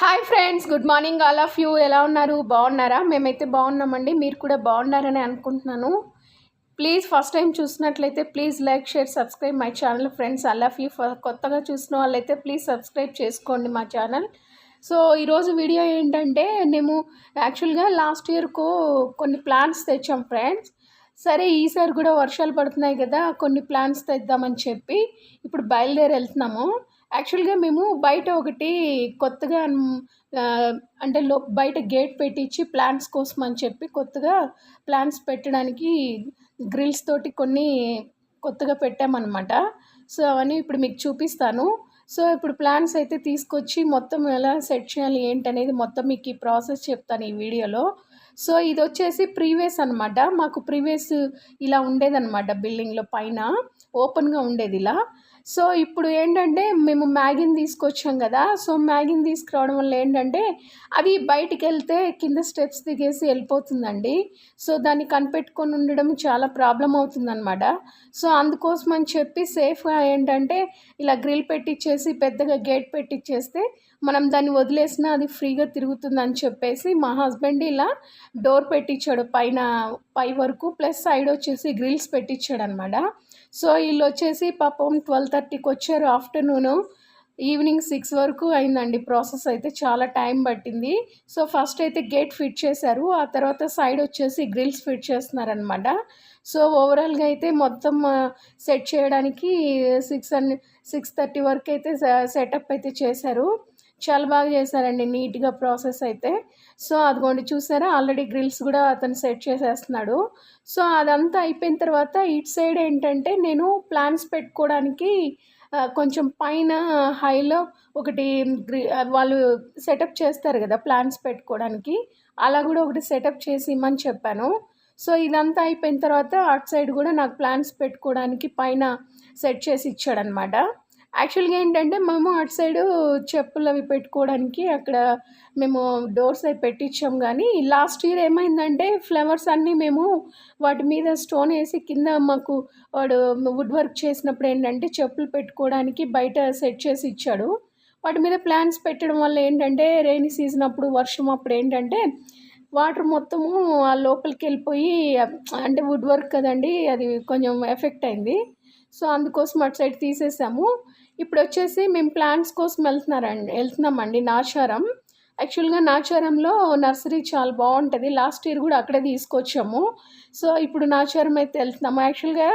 Hi friends good morning all of you. ఎలా ఉన్నారు? బాగున్నారా? మేమైతే బాగున్నామండి. మీరు కూడా బాగున్నారని అనుకుంటున్నాను. ప్లీజ్ ఫస్ట్ టైం చూసినట్లయితే please like share subscribe my channel friends. All of you కొత్తగా చూసిన వాళ్ళైతే ప్లీజ్ సబ్స్క్రైబ్ చేసుకోండి మా ఛానల్. సో ఈరోజు వీడియో ఏంటంటే మేము యాక్చువల్గా లాస్ట్ ఇయర్కు కొన్ని ప్లాన్స్ తెచ్చాం ఫ్రెండ్స్. సరే ఈసారి కూడా వర్షాలు పడుతున్నాయి కదా కొన్ని ప్లాన్స్ తెద్దామని చెప్పి ఇప్పుడు బయలుదేరి వెళ్తున్నాము. యాక్చువల్గా మేము బయట ఒకటి కొత్తగా అంటే లో బయట గేట్ పెట్టించి ప్లాంట్స్ కోసం అని చెప్పి కొత్తగా ప్లాంట్స్ పెట్టడానికి గ్రిల్స్ తోటి కొన్ని కొత్తగా పెట్టామన్నమాట. సో అవన్నీ ఇప్పుడు మీకు చూపిస్తాను. సో ఇప్పుడు ప్లాన్స్ అయితే తీసుకొచ్చి మొత్తం ఎలా సెట్ చేయాలి ఏంటనేది మొత్తం మీకు ఈ ప్రాసెస్ చెప్తాను ఈ వీడియోలో. సో ఇది వచ్చేసి ప్రీవియస్ అనమాట మాకు ప్రీవియస్ ఇలా ఉండేదన్నమాట బిల్డింగ్లో పైన. ఓపెన్గా ఉండేది ఇలా. సో ఇప్పుడు ఏంటంటే మేము మ్యాగీని తీసుకొచ్చాం కదా సో మ్యాగీని తీసుకురావడం వల్ల ఏంటంటే అవి బయటికి వెళ్తే కింద స్టెప్స్ దిగేసి వెళ్ళిపోతుందండి. సో దాన్ని కనిపెట్టుకొని ఉండడం చాలా ప్రాబ్లం అవుతుందన్నమాట. సో అందుకోసం అని చెప్పి సేఫ్గా ఏంటంటే ఇలా గ్రిల్ పెట్టించేసి పెద్దగా గేట్ పెట్టించేస్తే మనం దాన్ని వదిలేసినా అది ఫ్రీగా తిరుగుతుందని చెప్పేసి మా హస్బెండ్ ఇలా డోర్ పెట్టించాడు పైన పై వరకు ప్లస్ సైడ్ వచ్చేసి గ్రిల్స్ పెట్టించాడు అనమాట సో వీళ్ళు వచ్చేసి పాపం ట్వెల్వ్ థర్టీకి వచ్చారు ఆఫ్టర్నూను. ఈవినింగ్ సిక్స్ వరకు అయిందండి ప్రాసెస్ అయితే చాలా టైం పట్టింది. సో ఫస్ట్ అయితే గేట్ ఫిట్ చేశారు ఆ తర్వాత సైడ్ వచ్చేసి గ్రిల్స్ ఫిట్ చేస్తున్నారనమాట సో ఓవరాల్గా అయితే మొత్తం సెట్ చేయడానికి సిక్స్ అండ్ సిక్స్ థర్టీ వరకు అయితే సెటప్ అయితే చేశారు. చాలా బాగా చేశారండి నీట్గా ప్రాసెస్ అయితే. సో అదిగోండి చూసారా ఆల్రెడీ గ్రిల్స్ కూడా అతను సెట్ చేసేస్తున్నాడు. సో అదంతా అయిపోయిన తర్వాత ఇటు సైడ్ ఏంటంటే నేను ప్లాన్స్ పెట్టుకోవడానికి కొంచెం పైన హైలో ఒకటి గ్రి వాళ్ళు సెటప్ చేస్తారు కదా ప్లాన్స్ పెట్టుకోవడానికి. అలా కూడా ఒకటి సెటప్ చేసి ఇమ్మని చెప్పాను. సో ఇదంతా అయిపోయిన తర్వాత అటు సైడ్ కూడా నాకు ప్లాన్స్ పెట్టుకోవడానికి పైన సెట్ చేసి ఇచ్చాడనమాట. యాక్చువల్గా ఏంటంటే మేము అటు సైడు చెప్పులు అవి పెట్టుకోవడానికి అక్కడ మేము డోర్స్ అవి పెట్టించాం కానీ లాస్ట్ ఇయర్ ఏమైందంటే ఫ్లవర్స్ అన్నీ మేము వాటి మీద స్టోన్ వేసి కింద మాకు వాడు వుడ్ వర్క్ చేసినప్పుడు ఏంటంటే చెప్పులు పెట్టుకోవడానికి బయట సెట్ చేసి ఇచ్చాడు. వాటి మీద ప్లాన్స్ పెట్టడం వల్ల ఏంటంటే రెయినీ సీజన్ అప్పుడు వర్షం అప్పుడు ఏంటంటే వాటర్ మొత్తము ఆ లోపలికి వెళ్ళిపోయి అంటే వుడ్ వర్క్ కదండి అది కొంచెం ఎఫెక్ట్ అయింది. సో అందుకోసం అటు సైడ్ తీసేసాము. ఇప్పుడు వచ్చేసి మేము ప్లాంట్స్ కోసం వెళ్తున్నారండి వెళ్తున్నామండి నాచారం. యాక్చువల్గా నాచారంలో నర్సరీ చాలా బాగుంటుంది. లాస్ట్ ఇయర్ కూడా అక్కడే తీసుకొచ్చాము. సో ఇప్పుడు నాచారం అయితే వెళ్తున్నాము. యాక్చువల్గా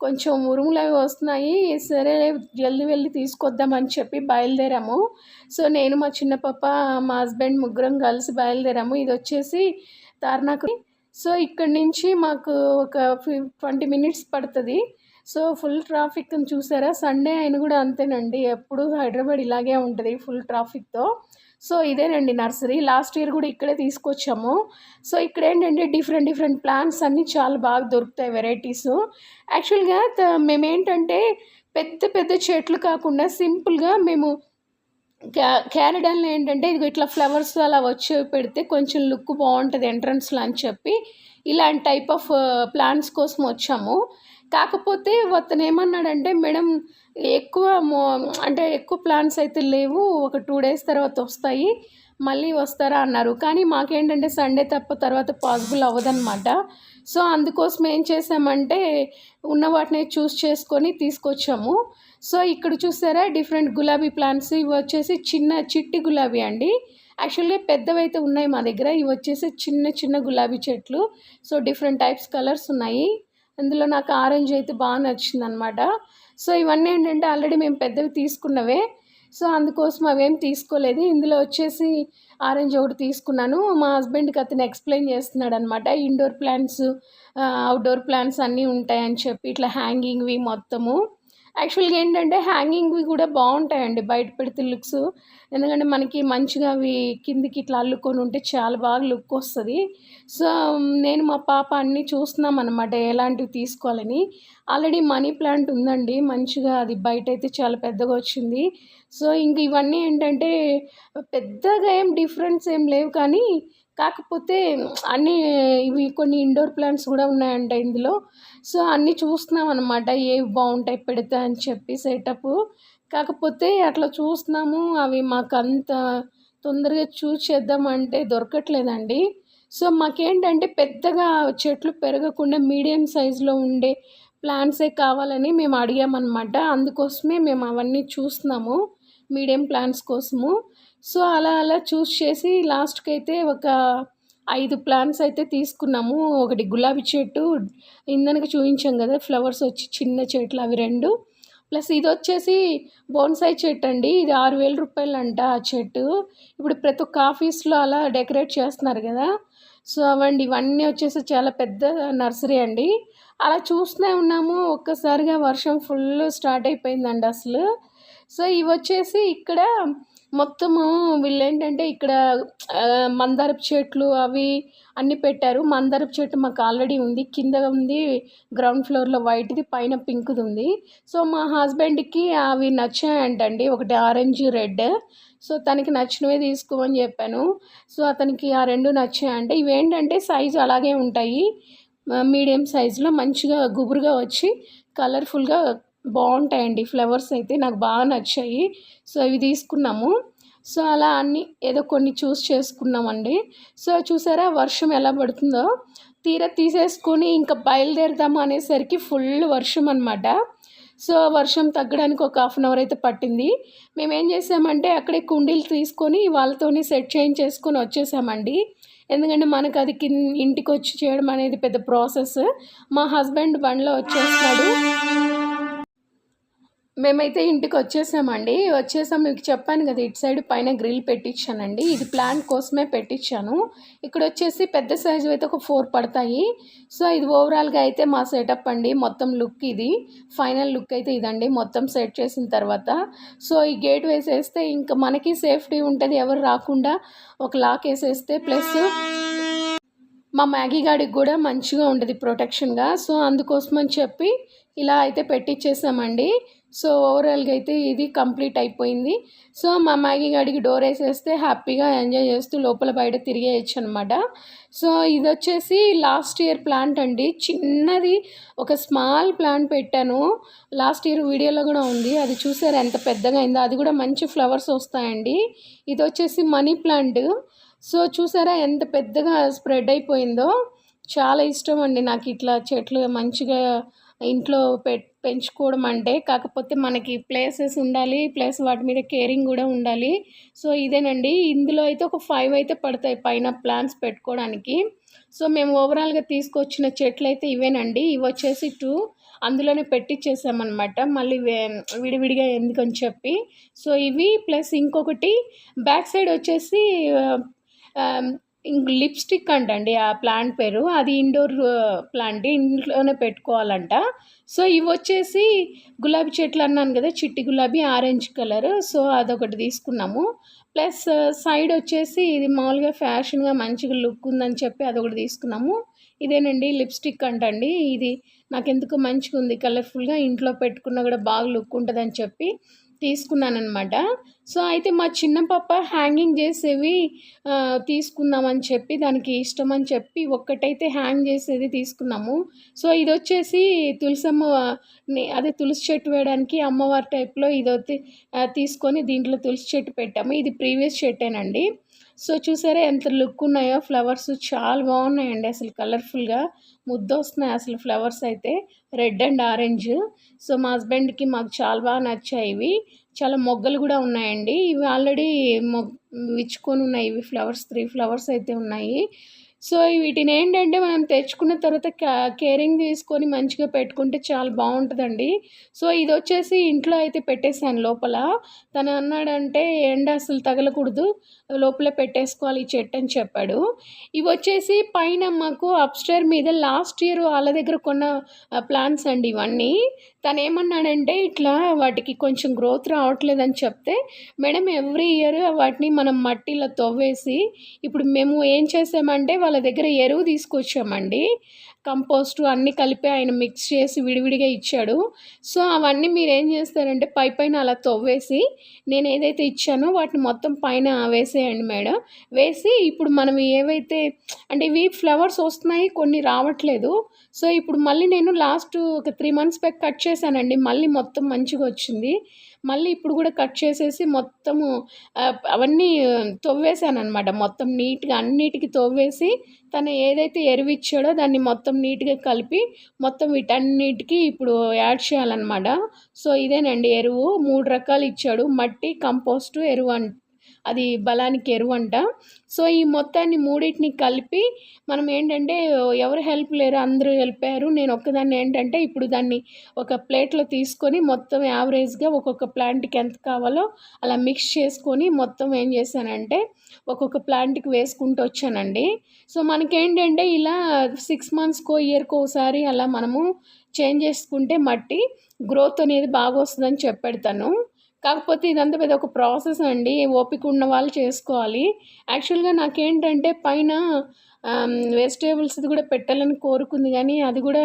కొంచెం ఉరుములు అవి వస్తున్నాయి. సరే జల్దీ వెళ్ళి తీసుకొద్దామని చెప్పి బయలుదేరాము. సో నేను మా చిన్న పాప మా హస్బెండ్ ముగ్గురం కలిసి బయలుదేరాము. ఇది వచ్చేసి తార్నాకు సో ఇక్కడి నుంచి మాకు ఒక ట్వంటీ మినిట్స్ పడుతుంది. సో ఫుల్ ట్రాఫిక్ చూసారా? సండే అయిన కూడా అంతేనండి. ఎప్పుడు హైదరాబాద్ ఇలాగే ఉంటుంది ఫుల్ ట్రాఫిక్తో. సో ఇదేనండి నర్సరీ. లాస్ట్ ఇయర్ కూడా ఇక్కడే తీసుకొచ్చాము. సో ఇక్కడ ఏంటంటే డిఫరెంట్ డిఫరెంట్ ప్లాంట్స్ అన్నీ చాలా బాగా దొరుకుతాయి వెరైటీస్. యాక్చువల్గా మేమేంటంటే పెద్ద పెద్ద చెట్లు కాకుండా సింపుల్గా మేము క్యా క్యారడాన్లో ఏంటంటే ఇది ఇట్లా ఫ్లవర్స్ అలా వచ్చి పెడితే కొంచెం లుక్ బాగుంటుంది ఎంట్రన్స్లో అని చెప్పి ఇలాంటి టైప్ ఆఫ్ ప్లాంట్స్ కోసం వచ్చాము. కాకపోతే అతను ఏమన్నాడంటే మేడం ఎక్కువ మో అంటే ఎక్కువ ప్లాన్స్ అయితే లేవు. ఒక టూ డేస్ తర్వాత వస్తాయి. మళ్ళీ వస్తారా? అన్నారు. కానీ మాకేంటంటే సండే తప్ప తర్వాత పాసిబుల్ అవ్వదన్నమాట. సో అందుకోసం ఏం చేసామంటే ఉన్న వాటిని చూస్ చేసుకొని తీసుకొచ్చాము. సో ఇక్కడ చూసారా డిఫరెంట్ గులాబీ ప్లాంట్స్. ఇవి వచ్చేసి చిన్న చిట్టి గులాబీ అండి. యాక్చువల్గా పెద్దవి అయితే ఉన్నాయి మా దగ్గర. ఇవి వచ్చేసి చిన్న చిన్న గులాబీ చెట్లు. సో డిఫరెంట్ టైప్స్ కలర్స్ ఉన్నాయి. అందులో నాకు ఆరెంజ్ అయితే బాగా నచ్చింది అనమాట సో ఇవన్నీ ఏంటంటే ఆల్రెడీ మేము పెద్దవి తీసుకున్నవే. సో అందుకోసం అవేం తీసుకోలేదు. ఇందులో వచ్చేసి ఆరెంజ్ ఒకటి తీసుకున్నాను. మా హస్బెండ్కి అతను ఎక్స్ప్లెయిన్ చేస్తున్నాడు అనమాట ఇండోర్ ప్లాంట్స్ అవుట్డోర్ ప్లాంట్స్ అన్నీ ఉంటాయని చెప్పి ఇట్లా హ్యాంగింగ్వి మొత్తము. యాక్చువల్గా ఏంటంటే హ్యాంగింగ్వి కూడా బాగుంటాయండి బయట పెడితే లుక్స్. ఎందుకంటే మనకి మంచిగా అవి కిందికి ఇట్లా అల్లుకొని ఉంటే చాలా బాగా లుక్ వస్తుంది. సో నేను మా పాప అన్నీ చూస్తున్నాం అనమాట ఎలాంటివి తీసుకోవాలని. ఆల్రెడీ మనీ ప్లాంట్ ఉందండి. మంచిగా అది బయట అయితే చాలా పెద్దగా వచ్చింది. సో ఇంక ఇవన్నీ ఏంటంటే పెద్దగా ఏం డిఫరెన్స్ ఏం లేవు కానీ కాకపోతే అన్నీ ఇవి కొన్ని ఇండోర్ ప్లాంట్స్ కూడా ఉన్నాయంట ఇందులో. సో అన్నీ చూస్తున్నాం అనమాట ఏవి బాగుంటాయి పెడితే అని చెప్పి సెటప్ కాకపోతే అట్లా చూస్తున్నాము. అవి మాకు అంత తొందరగా చూస్ చేద్దామంటే దొరకట్లేదండి. సో మాకేంటంటే పెద్దగా చెట్లు పెరగకుండా మీడియం సైజులో ఉండే ప్లాంట్సే కావాలని మేము అడిగామన్నమాట. అందుకోసమే మేము అవన్నీ చూస్తున్నాము. మీడియం ప్లాంట్స్ కోసము. సో అలా అలా చూస్ చేసి లాస్ట్కి అయితే ఒక ఐదు ప్లాంట్స్ అయితే తీసుకున్నాము. ఒకటి గులాబీ చెట్టు ఇందనక చూపించాం కదా ఫ్లవర్స్ వచ్చి చిన్న చెట్లు అవి రెండు. ప్లస్ ఇది వచ్చేసి బోన్సాయి చెట్టు అండి. ఇది ఆరు వేల రూపాయలు అంట ఆ చెట్టు. ఇప్పుడు ప్రతి ఒక్క ఆఫీస్లో అలా డెకరేట్ చేస్తున్నారు కదా. సో అవండి ఇవన్నీ వచ్చేసి చాలా పెద్ద నర్సరీ అండి. అలా చూస్తూనే ఉన్నాము. ఒక్కసారిగా వర్షం ఫుల్ స్టార్ట్ అయిపోయిందండి అసలు. సో ఇవి వచ్చేసి ఇక్కడ మొత్తము వీళ్ళు ఏంటంటే ఇక్కడ మందారపు చెట్లు అవి అన్నీ పెట్టారు. మందారపు చెట్టు మాకు ఆల్రెడీ ఉంది. కింద ఉంది గ్రౌండ్ ఫ్లోర్లో వైట్ది పైన పింక్ది ఉంది. సో మా హస్బెండ్కి అవి నచ్చాయంటండి. ఒకటి ఆరెంజ్ రెడ్. సో తనకి నచ్చినవే తీసుకోమని చెప్పాను. సో అతనికి ఆ రెండు నచ్చాయంటే ఇవి ఏంటంటే సైజు అలాగే ఉంటాయి. మీడియం సైజులో మంచిగా గుబురుగా వచ్చి కలర్ఫుల్గా బాగుంటాయండి. ఫ్లవర్స్ అయితే నాకు బాగా నచ్చాయి. సో ఇవి తీసుకున్నాము. సో అలా అన్నీ ఏదో కొన్ని చూస్ చేసుకున్నామండి. సో చూసారా వర్షం ఎలా పడుతుందో? తీరా తీసేసుకొని ఇంకా బయలుదేరదాము అనేసరికి ఫుల్ వర్షం అనమాట సో వర్షం తగ్గడానికి ఒక హాఫ్ అన్ అవర్ అయితే పట్టింది. మేమేం చేసామంటే అక్కడే కుండీలు తీసుకొని వాళ్ళతోనే సెట్ చేయించేసుకొని వచ్చేసామండి. ఎందుకంటే మనకు అది కింద ఇంటికి వచ్చి చేయడం అనేది పెద్ద ప్రాసెస్. మా హస్బెండ్ బండిలో వచ్చేస్తాడు మేమైతే ఇంటికి వచ్చేసామండి వచ్చేసాం మీకు చెప్పాను కదా ఇటు సైడ్ పైన గ్రిల్ పెట్టించానండి. ఇది ప్లాంట్ కోసమే పెట్టించాను. ఇక్కడ వచ్చేసి పెద్ద సైజు అయితే ఒక ఫోర్ పడతాయి. సో ఇది ఓవరాల్గా అయితే మా సెటప్ అండి. మొత్తం లుక్ ఇది. ఫైనల్ లుక్ అయితే ఇదండి. మొత్తం సెట్ చేసిన తర్వాత. సో ఈ గేట్ వేసేస్తే ఇంకా మనకి సేఫ్టీ ఉంటుంది. ఎవరు రాకుండా ఒక లాక్ వేసేస్తే ప్లస్ మా మ్యాగీ గాడికి కూడా మంచిగా ఉంటుంది ప్రొటెక్షన్గా. సో అందుకోసం అని చెప్పి ఇలా అయితే పెట్టించేసామండి సో ఓవరాల్గా అయితే ఇది కంప్లీట్ అయిపోయింది. సో మా మ్యాగీ గడికి డోర్ వేసేస్తే హ్యాపీగా ఎంజాయ్ చేస్తూ లోపల బయట తిరిగేయచ్చు అనమాట సో ఇది వచ్చేసి లాస్ట్ ఇయర్ ప్లాంట్ అండి. చిన్నది ఒక స్మాల్ ప్లాంట్ పెట్టాను. లాస్ట్ ఇయర్ వీడియోలో కూడా ఉంది. అది చూసారు ఎంత పెద్దగా అయిందో? అది కూడా మంచి ఫ్లవర్స్ వస్తాయండి. ఇది వచ్చేసి మనీ ప్లాంట్. సో చూసారా ఎంత పెద్దగా స్ప్రెడ్ అయిపోయిందో? చాలా ఇష్టం అండి నాకు ఇట్లా చెట్లు మంచిగా ఇంట్లో పెట్ పెంచుకోవడం అంటే కాకపోతే మనకి ప్లేసెస్ ఉండాలి ప్లస్ వాటి మీద కేరింగ్ కూడా ఉండాలి. సో ఇదేనండి. ఇందులో అయితే ఒక ఫైవ్ అయితే పడతాయి పైన ప్లాంట్స్ పెట్టుకోవడానికి. సో మేము ఓవరాల్గా తీసుకొచ్చిన చెట్లు అయితే ఇవేనండి. ఇవి వచ్చేసి టూ. అందులోనే పెట్టించేసామన్నమాట మళ్ళీ విడివిడిగా ఎందుకని చెప్పి. సో ఇవి ప్లస్ ఇంకొకటి బ్యాక్ సైడ్ వచ్చేసి లిప్స్టిక్ అంటండి ఆ ప్లాంట్ పేరు. అది ఇండోర్ ప్లాంట్ ఇంట్లోనే పెట్టుకోవాలంట. సో ఇవి వచ్చేసి గులాబీ చెట్లు అన్నాను కదా చిట్టి గులాబీ ఆరెంజ్ కలర్. సో అదొకటి తీసుకున్నాము. ప్లస్ సైడ్ వచ్చేసి ఇది మామూలుగా ఫ్యాషన్గా మంచిగా లుక్ ఉందని చెప్పి అదొకటి తీసుకున్నాము. ఇదేనండి లిప్స్టిక్ అంటండి. ఇది నాకు ఎందుకు మంచిగా ఉంది కలర్ఫుల్గా ఇంట్లో పెట్టుకున్నా కూడా బాగా లుక్ ఉంటుందని చెప్పి. తీసుకున్నానమాట సో అయితే మా చిన్న పాప హ్యాంగింగ్ చేసేవి తీసుకుందామని చెప్పి దానికి ఇష్టం అని చెప్పి ఒక్కటైతే హ్యాంగ్ చేసేది తీసుకున్నాము. సో ఇది వచ్చేసి తులసమ్మ అదే తులసి చెట్టు వేయడానికి అమ్మవారి టైప్లో ఇది తీసుకొని దీంట్లో తులసి చెట్టు పెట్టాము. ఇది ప్రీవియస్ చెట్టేనండి. సో చూసారా ఎంత లుక్ ఉన్నాయో? ఫ్లవర్స్ చాలా బాగున్నాయండి అసలు కలర్ఫుల్గా. ముద్ద వస్తున్నాయి అసలు ఫ్లవర్స్ అయితే. Red and orange. సో మా హస్బెండ్కి మాకు చాలా బాగా నచ్చాయి ఇవి. చాలా మొగ్గలు కూడా ఉన్నాయండి. ఇవి ఆల్రెడీ మొగ్ విచ్చుకొని ఉన్నాయి ఇవి ఫ్లవర్స్. త్రీ ఫ్లవర్స్ అయితే ఉన్నాయి. సో వీటిని ఏంటంటే మనం తెచ్చుకున్న తర్వాత కేరింగ్ తీసుకొని మంచిగా పెట్టుకుంటే చాలా బాగుంటుందండి. సో ఇది వచ్చేసి ఇంట్లో అయితే పెట్టేశాను లోపల. తను అన్నాడంటే ఎండ అసలు తగలకూడదు లోపల పెట్టేసుకోవాలి ఈ చెట్టు అని చెప్పాడు. ఇవి వచ్చేసి పైన మాకు అప్స్టేర్ మీద లాస్ట్ ఇయర్ వాళ్ళ దగ్గర కొన్న ప్లాంట్స్ అండి ఇవన్నీ. తను ఏమన్నాడంటే ఇట్లా వాటికి కొంచెం గ్రోత్ రావట్లేదని చెప్తే మేడం ఎవ్రీ ఇయర్ వాటిని మనం మట్టిలో తవ్వేసి ఇప్పుడు మేము ఏం చేసామంటే వాళ్ళ దగ్గర ఎరువు తీసుకొచ్చామండి. కంపోస్టు అన్నీ కలిపి ఆయన మిక్స్ చేసి విడివిడిగా ఇచ్చాడు. సో అవన్నీ మీరు ఏం చేస్తారంటే పై పైన అలా తవ్వేసి నేను ఏదైతే ఇచ్చానో వాటిని మొత్తం పైన వేసేయండి మేడం. వేసి ఇప్పుడు మనం ఏవైతే అంటే ఇవి ఫ్లవర్స్ వస్తున్నాయి కొన్ని రావట్లేదు. సో ఇప్పుడు మళ్ళీ నేను లాస్ట్ ఒక త్రీ మంత్స్ బ్యాక్ కట్ చేశానండి. మళ్ళీ మొత్తం మంచిగా వచ్చింది. మళ్ళీ ఇప్పుడు కూడా కట్ చేసేసి మొత్తము అవన్నీ తవ్వేశాను అనమాట మొత్తం నీట్గా అన్నిటికీ తవ్వేసి తను ఏదైతే ఎరువిచ్చాడో దాన్ని మొత్తం నీట్గా కలిపి మొత్తం వీటన్నిటికీ ఇప్పుడు యాడ్ చేయాలన్నమాట. సో ఇదేనండి ఎరువు. మూడు రకాలు ఇచ్చాడు. మట్టి కంపోస్టు ఎరువు అంట అది బలానికి ఎరువు అంట సో ఈ మొత్తాన్ని మూడింటిని కలిపి మనం ఏంటంటే ఎవరు హెల్ప్ లేరు అందరూ హెల్పారు నేను ఒక్కదాన్ని ఏంటంటే ఇప్పుడు దాన్ని ఒక ప్లేట్లో తీసుకొని మొత్తం యావరేజ్గా ఒక్కొక్క ప్లాంట్కి ఎంత కావాలో అలా మిక్స్ చేసుకొని మొత్తం ఏం చేశానంటే ఒక్కొక్క ప్లాంట్కి వేసుకుంటూ వచ్చానండి. సో మనకేంటంటే ఇలా సిక్స్ మంత్స్కో ఇయర్కో ఒకసారి అలా మనము చేంజ్ చేసుకుంటే మట్టి గ్రోత్ అనేది బాగా వస్తుందని చెప్పెడతాను. కాకపోతే ఇదంతా పెద్ద ఒక ప్రాసెస్ అండి. ఓపిక ఉన్న వాళ్ళు చేసుకోవాలి. యాక్చువల్గా నాకేంటంటే పైన వెజిటేబుల్స్ది కూడా పెట్టాలని కోరుకుంది కానీ అది కూడా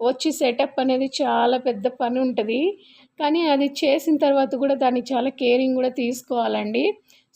వచ్చి సెటప్ అనేది చాలా పెద్ద పని ఉంటుంది. కానీ అది చేసిన తర్వాత కూడా దాన్ని చాలా కేరింగ్ కూడా తీసుకోవాలండి.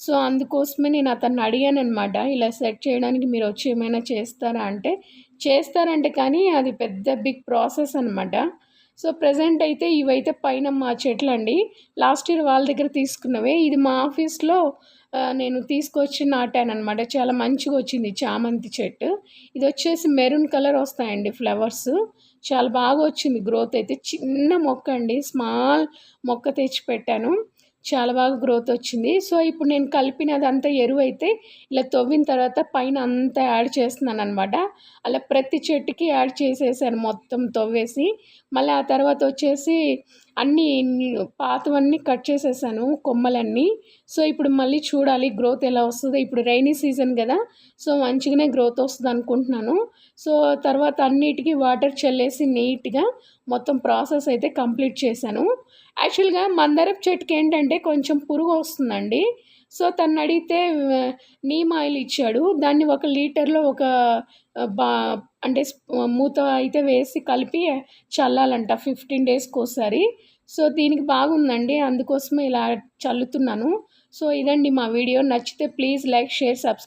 సో అందుకోసమే నేను అతన్ని అడిగాను అనమాట ఇలా సెట్ చేయడానికి మీరు వచ్చి ఏమైనా చేస్తారా అంటే చేస్తారంటే కానీ అది పెద్ద బిగ్ ప్రాసెస్ అనమాట సో ప్రజెంట్ అయితే ఇవైతే పైన మా చెట్లు అండి లాస్ట్ ఇయర్ వాళ్ళ దగ్గర తీసుకున్నవే. ఇది మా ఆఫీస్లో నేను తీసుకొచ్చి నాటాను అనమాట చాలా మంచిగా వచ్చింది చామంతి చెట్టు. ఇది వచ్చేసి మెరూన్ కలర్ వస్తాయండి ఫ్లవర్స్. చాలా బాగా వచ్చింది గ్రోత్ అయితే. చిన్న మొక్క అండి. స్మాల్ మొక్క తెచ్చి పెట్టాను. చాలా బాగా గ్రోత్ వచ్చింది. సో ఇప్పుడు నేను కలిపినదంతా ఎరువు అయితే ఇలా తవ్విన తర్వాత పైన అంతా యాడ్ చేస్తున్నాను అనమాట అలా ప్రతి చెట్టుకి యాడ్ చేసేసాను మొత్తం తవ్వేసి. మళ్ళీ ఆ తర్వాత వచ్చేసి అన్నీ పాతవన్నీ కట్ చేసేసాను కొమ్మలన్నీ. సో ఇప్పుడు మళ్ళీ చూడాలి గ్రోత్ ఎలా వస్తుందో. ఇప్పుడు రైనీ సీజన్ కదా సో మంచిగానే గ్రోత్ వస్తుంది అనుకుంటున్నాను. సో తర్వాత అన్నిటికీ వాటర్ చల్లేసి నీట్గా మొత్తం ప్రాసెస్ అయితే కంప్లీట్ చేశాను. యాక్చువల్గా మందారపు చెట్టుకి ఏంటంటే కొంచెం పురుగు వస్తుందండి. సో తను అడిగితే నీమ్ ఆయిల్ ఇచ్చాడు. దాన్ని ఒక లీటర్లో ఒక బా అంటే మూత అయితే వేసి కలిపి చల్లాలంట ఫిఫ్టీన్ డేస్కి ఒకసారి సో దీనికి బాగుందండి. అందుకోసమే ఇలా చల్లుతున్నాను. సో ఇదండి మా వీడియో. నచ్చితే ప్లీజ్ లైక్ షేర్ సబ్స్క్రైబ్